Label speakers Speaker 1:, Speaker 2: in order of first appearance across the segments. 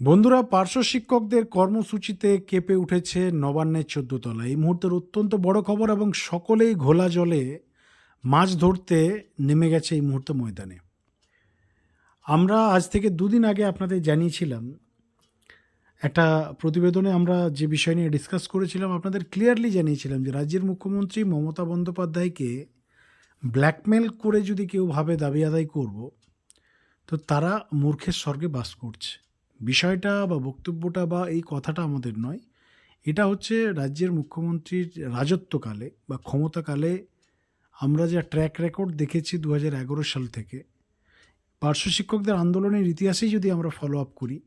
Speaker 1: বন্ধুরা, পার্শ্ব শিক্ষকদের কর্মসূচিতে কেঁপে উঠেছে নবান্নের চোদ্দ তলা এই মুহূর্তের অত্যন্ত বড় খবর এবং সকলেই ঘোলা জলে মাছ ধরতে নেমে গেছে এই মুহূর্তে ময়দানে। আমরা আজ থেকে দুদিন আগে আপনাদের জানিয়েছিলাম, একটা প্রতিবেদনে আমরা যে বিষয় নিয়ে ডিসকাস করেছিলাম, আপনাদের ক্লিয়ারলি জানিয়েছিলাম যে রাজ্যের মুখ্যমন্ত্রী মমতা বন্দ্যোপাধ্যায়কে ব্ল্যাকমেল করে যদি কেউ ভাবে দাবি আদায় করব, তো তারা মূর্খের স্বর্গে বাস করছে। বিষয়টা বা বক্তব্যটা বা এই কথাটা আমাদের নয়। এটা হচ্ছে রাজ্যের মুখ্যমন্ত্রীর রাজত্বকালে বা ক্ষমতাকালে আমরা যা ট্র্যাক রেকর্ড দেখেছি দু হাজার এগারো সাল থেকে, পার্শ্ব শিক্ষকদের আন্দোলনের ইতিহাসেই যদি আমরা ফলো আপ করি,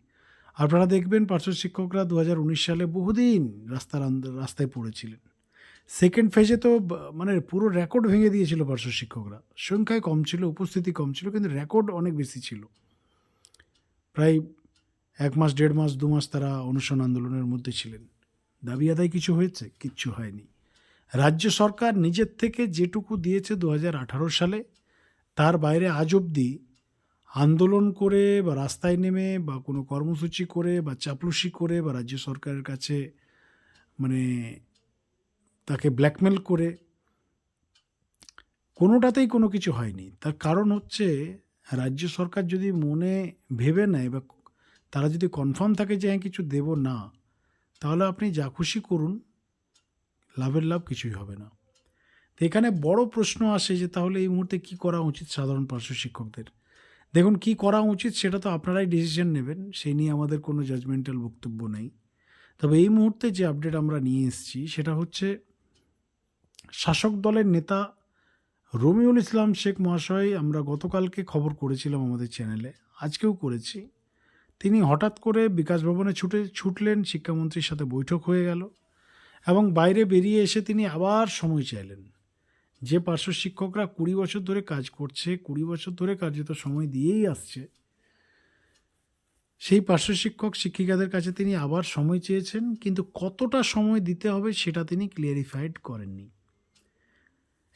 Speaker 1: আপনারা দেখবেন পার্শ্ব শিক্ষকরা দু হাজার উনিশ সালে বহুদিন রাস্তার রাস্তায় পড়েছিলেন। সেকেন্ড ফেজে তো মানে পুরো রেকর্ড ভেঙে দিয়েছিল পার্শ্ব শিক্ষকরা। সংখ্যায় কম ছিল, উপস্থিতি কম ছিল, কিন্তু রেকর্ড অনেক বেশি ছিল। প্রায় এক মাস, দেড় মাস, দু মাস তারা অনশন আন্দোলনের মধ্যে ছিলেন। দাবি আদায় কিছু হয়েছে? কিচ্ছু হয়নি। রাজ্য সরকার নিজের থেকে যেটুকু দিয়েছে দু হাজার আঠারো সালে, তার বাইরে আজ অবধি আন্দোলন করে বা রাস্তায় নেমে বা কোনো কর্মসূচি করে বা চাপলুসি করে বা রাজ্য সরকারের কাছে মানে তাকে ব্ল্যাকমেল করে কোনোটাতেই কোনো কিছু হয়নি। তার কারণ হচ্ছে, রাজ্য সরকার যদি মনে ভেবে নেয় বা তারা যদি কনফার্ম থাকে যে হ্যাঁ কিছু দেব না, তাহলে আপনি যা খুশি করুন, লাভের লাভ কিছুই হবে না। তো এখানে বড় প্রশ্ন আসে যে তাহলে এই মুহূর্তে কি করা উচিত সাধারণ পার্শ্ব শিক্ষকদের? দেখুন, কি করা উচিত সেটা তো আপনারাই ডিসিশন নেবেন, সেই নিয়ে আমাদের কোনো জাজমেন্টাল বক্তব্য নেই। তবে এই মুহূর্তে যে আপডেট আমরা নিয়ে এসেছি, সেটা হচ্ছে শাসক দলের নেতা রমিউল ইসলাম শেখ মহাশয়, আমরা গতকালকে খবর করেছিলাম আমাদের চ্যানেলে আজকেও করেছি। তিনি হঠাৎ করে বিকাশ ভবনে ছুটে, ছুটলেন, শিক্ষামন্ত্রীর সাথে বৈঠক হয়ে গেল এবং বাইরে বেরিয়ে এসে তিনি আবার সময় চাইলেন। যে পার্শ্ব শিক্ষকরা কুড়ি বছর ধরে কাজ করছে, কুড়ি বছর ধরে কার্যত সময় দিয়েই আসছে, সেই পার্শ্ব শিক্ষক, শিক্ষিকাদের কাছে তিনি আবার সময় চেয়েছেন, কিন্তু কতটা সময় দিতে হবে সেটা তিনি ক্লিয়ারিফাইড করেননি।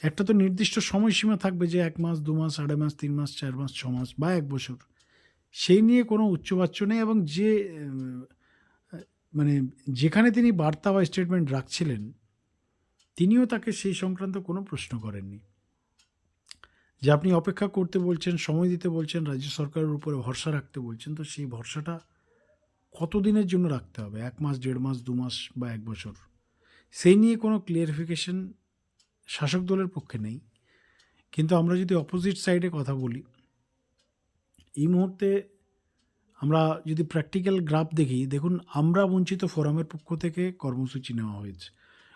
Speaker 1: একটা তো নির্দিষ্ট সময়সীমা থাকবে যে এক মাস, দু মাস, আড়াই মাস, তিন মাস, চার মাস, ছ মাস বা এক বছর। সেই নিয়ে কোনো উচ্চবাচ্য নেই এবং যে মানে যেখানে তিনি বার্তা বা স্টেটমেন্ট রাখছিলেন, তিনিও তাকে সেই সংক্রান্ত কোনো প্রশ্ন করেননি। যে আপনি অপেক্ষা করতে বলছেন, সময় দিতে বলছেন, রাজ্য সরকারের উপরে ভরসা রাখতে বলছেন, তো সেই ভরসাটা কতদিনের জন্য রাখতে হবে? এক মাস, দেড় মাস, দু মাস বা এক বছর? সেই নিয়ে কোনো ক্লিয়ারিফিকেশন শাসক দলের পক্ষে নেই। কিন্তু আমরা যদি অপোজিট সাইডে কথা বলি এই মুহূর্তে আমরা যদি প্র্যাকটিক্যাল গ্রাফ দেখি, দেখুন আমরা বঞ্চিত ফোরামের পক্ষ থেকে কর্মসূচি নেওয়া হয়েছে,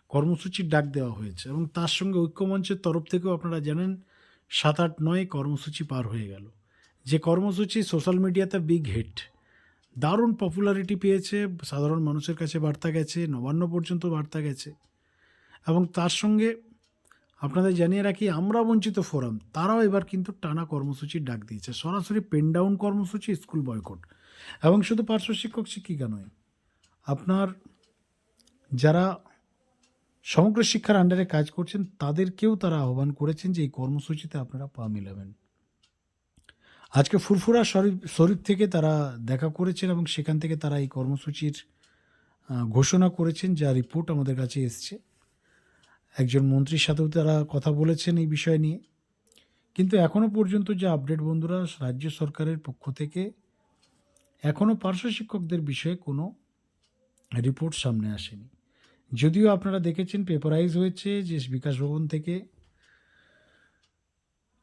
Speaker 1: কর্মসূচির ডাক দেওয়া হয়েছে এবং তার সঙ্গে ঐক্যমঞ্চের তরফ থেকেও আপনারা জানেন সাত আট নয় কর্মসূচি পার হয়ে গেল। যে কর্মসূচি সোশ্যাল মিডিয়াতে বিগ হিট দারুণ পপুলারিটি পেয়েছে, সাধারণ মানুষের কাছে বার্তা গেছে, নবান্ন পর্যন্ত বার্তা গেছে এবং তার সঙ্গে আপনাদের জানিয়ে রাখি, আমরা বঞ্চিত ফোরাম। তারাও এবার কিন্তু টানা কর্মসূচির ডাক দিয়েছে। সরাসরি পেন ডাউন কর্মসূচি, স্কুল বয়কট। এবং শুধু পার্শ্ব শিক্ষক, শিক্ষিকা নয়, আপনার যারা সমগ্র শিক্ষার আন্ডারে কাজ করছেন, তাদেরকেও তারা আহ্বান করেছেন যে এই কর্মসূচিতে আপনারা পা মিলাবেন। আজকে ফুরফুরা শরীফ শরীফ থেকে তারা দেখা করেছেন এবং সেখান থেকে তারা এই কর্মসূচির ঘোষণা করেছেন, যা রিপোর্ট আমাদের কাছে এসছে। একজন মন্ত্রীর সাথেও তারা কথা বলেছেন এই বিষয় নিয়ে। কিন্তু এখনও পর্যন্ত যে আপডেট বন্ধুরা, রাজ্য সরকারের পক্ষ থেকে এখনও পার্শ্ব শিক্ষকদের বিষয়ে কোনো রিপোর্ট সামনে আসেনি। যদিও আপনারা দেখেছেন পেপারাইজ হয়েছে যে বিকাশ ভবন থেকে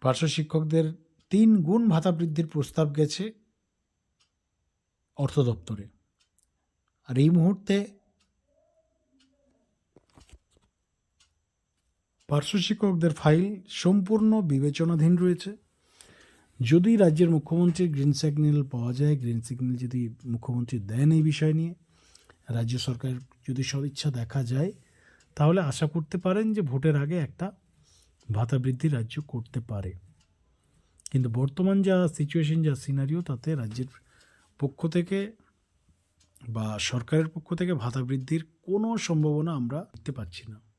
Speaker 1: পার্শ্ব শিক্ষকদের তিন গুণ ভাতা বৃদ্ধির প্রস্তাব গেছে অর্থ দপ্তরে। আর এই মুহূর্তে পার্শ্ব শিক্ষকদের ফাইল সম্পূর্ণ বিবেচনাধীন রয়েছে। যদি রাজ্যের মুখ্যমন্ত্রীর গ্রিন সিগন্যাল পাওয়া যায় গ্রিন সিগন্যাল যদি মুখ্যমন্ত্রী দেন এই বিষয় নিয়ে, রাজ্য সরকার যদি সদিচ্ছা দেখা যায়, তাহলে আশা করতে পারেন যে ভোটের আগে একটা ভাতা বৃদ্ধি রাজ্য করতে পারে। কিন্তু বর্তমান যা সিচুয়েশন যা সিনারিও তাতে রাজ্যের পক্ষ থেকে বা সরকারের পক্ষ থেকে ভাতা বৃদ্ধির কোনো সম্ভাবনা আমরা দেখতে পাচ্ছি না।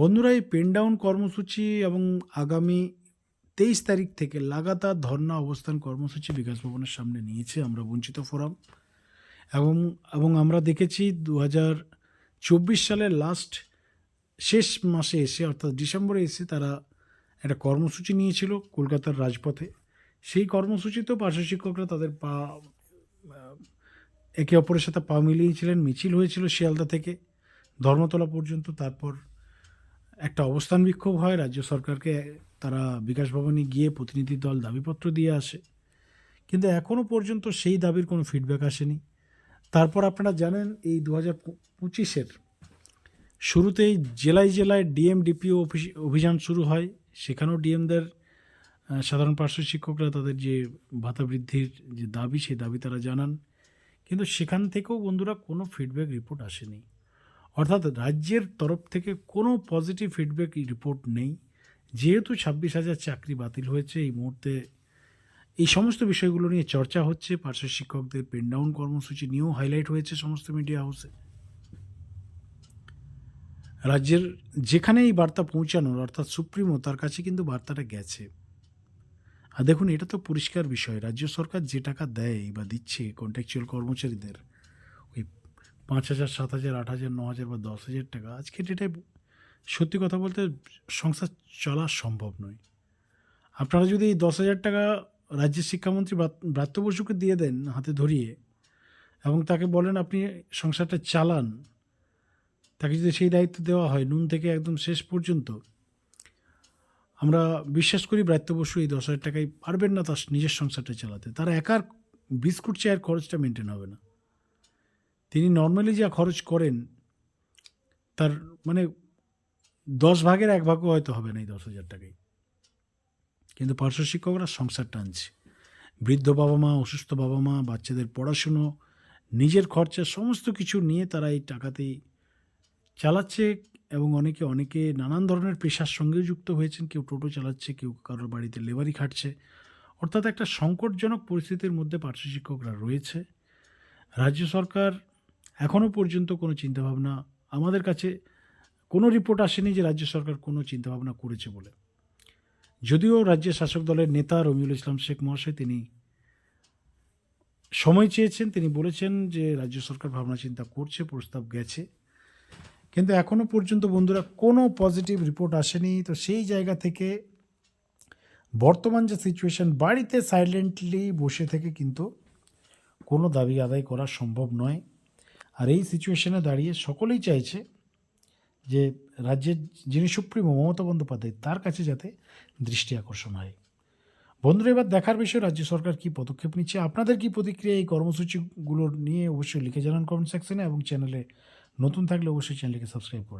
Speaker 1: বন্ধুরা, এই পেন ডাউন কর্মসূচি এবং আগামী তেইশ তারিখ থেকে লাগাতার ধর্না অবস্থান কর্মসূচি বিকাশ ভবনের সামনে নিয়েছে আমরা বঞ্চিত ফোরাম। এবং এবং আমরা দেখেছি দু হাজার চব্বিশ সালের লাস্ট শেষ মাসে এসে, অর্থাৎ ডিসেম্বরে এসে তারা একটা কর্মসূচি নিয়েছিল কলকাতার রাজপথে। সেই কর্মসূচিতেও পার্শ্ব শিক্ষকরা তাদের পা একে অপরের সাথে পা মিলিয়েছিলেন, মিছিল হয়েছিল শিয়ালদা থেকে, ধর্মতলা পর্যন্ত, তারপর একটা অবস্থান বিক্ষোভ হয়, রাজ্য সরকারকে তারা বিকাশ ভবনে গিয়ে প্রতিনিধি দল দাবিপত্র দিয়ে আসে। কিন্তু এখনও পর্যন্ত সেই দাবির কোনো ফিডব্যাক আসেনি। তারপর আপনারা জানেন, এই দু হাজার পঁচিশের শুরুতেই জেলায় জেলায় ডিএম ডিপিও অভিযান শুরু হয়। সেখানেও ডিএমদের সাধারণ পার্শ্ব শিক্ষকরা তাদের যে ভাতা বৃদ্ধির যে দাবি, সেই দাবি তারা জানান। কিন্তু সেখান থেকেও বন্ধুরা কোনো ফিডব্যাক রিপোর্ট আসেনি। অর্থাৎ রাজ্যের তরফ থেকে কোনো পজিটিভ ফিডব্যাক রিপোর্ট নেই। যেহেতু ছাব্বিশ হাজার চাকরি বাতিল হয়েছে, এই মুহূর্তে এই সমস্ত বিষয়গুলো নিয়ে চর্চা হচ্ছে। পার্শ্ব শিক্ষকদের পেন ডাউন কর্মসূচি নিয়েও হাইলাইট হয়েছে সমস্ত মিডিয়া হাউসে রাজ্যের যেখানে এই বার্তা পৌঁছানোর, অর্থাৎ সুপ্রিমো, তার কাছে কিন্তু বার্তাটা গেছে। আর দেখুন, এটা তো পরিষ্কার বিষয়। রাজ্য সরকার যে টাকা দেয় বা দিচ্ছে কন্ট্রাকচুয়াল কর্মচারীদের পাঁচ হাজার, সাত হাজার, আট হাজার, ন হাজার বা দশ হাজার টাকা। আজকে ডেটায় সত্যি কথা বলতে সংসার চলা সম্ভব নয়। আপনারা যদি এই দশ হাজার টাকা রাজ্যের শিক্ষামন্ত্রী ব্রাত- ব্রাত্য বসুকে দিয়ে দেন হাতে ধরিয়ে এবং তাকে বলেন আপনি সংসারটা চালান, তাকে যদি সেই দায়িত্ব দেওয়া হয় নুন থেকে একদম শেষ পর্যন্ত, আমরা বিশ্বাস করি ব্রাত্য বসু এই দশ হাজার টাকায় পারবেন না তার নিজের সংসারটা চালাতে। তার একার বিস্কুট চায়ের খরচটা মেনটেন হবে না। তিনি নর্মালি যা খরচ করেন, তার মানে দশ ভাগের এক ভাগও হয়তো হবে না এই দশ হাজার টাকায়। কিন্তু পার্শ্ব শিক্ষকরা সংসার টানছে। বৃদ্ধ বাবা মা, অসুস্থ বাবা মা, বাচ্চাদের পড়াশুনো, নিজের খরচা, সমস্ত কিছু নিয়ে তারা এই টাকাতেই চালাচ্ছে এবং অনেকে অনেকে নানান ধরনের পেশার সঙ্গেও যুক্ত হয়েছেন। কেউ টোটো চালাচ্ছে, কেউ কারোর বাড়িতে লেবারি খাটছে। অর্থাৎ একটা সংকটজনক পরিস্থিতির মধ্যে পার্শ্ব শিক্ষকরা রয়েছে। রাজ্য সরকার এখনও পর্যন্ত কোনো চিন্তাভাবনা আমাদের কাছে, কোনো রিপোর্ট আসেনি যে রাজ্য সরকার কোনো চিন্তাভাবনা করেছে বলে। যদিও রাজ্যের শাসক দলের নেতা রমিউল ইসলাম শেখ মহাশয় তিনি সময় চেয়েছেন, তিনি বলেছেন যে রাজ্য সরকার ভাবনা চিন্তা করছে, প্রস্তাব গেছে। কিন্তু এখনও পর্যন্ত বন্ধুরা কোনো পজিটিভ রিপোর্ট আসেনি। তো সেই জায়গা থেকে বর্তমান যে সিচুয়েশন, বাড়িতে সাইলেন্টলি বসে থেকে কিন্তু কোনো দাবি আদায় করা সম্ভব নয়। আর এই সিচুয়েশনে দাঁড়িয়ে সকলেই চাইছে যে রাজ্যের যিনি সুপ্রিমো মমতা বন্দ্যোপাধ্যায়, তার কাছে যাতে দৃষ্টি আকর্ষণ হয়। বন্ধুরা, এবার দেখার বিষয়ে, রাজ্য সরকার কী পদক্ষেপ নিচ্ছে, আপনাদের কি প্রতিক্রিয়া এই কর্মসূচিগুলো নিয়ে অবশ্যই লিখে জানান কমেন্ট সেকশনে এবং চ্যানেলে নতুন থাকলে অবশ্যই চ্যানেলকে সাবস্ক্রাইব করুন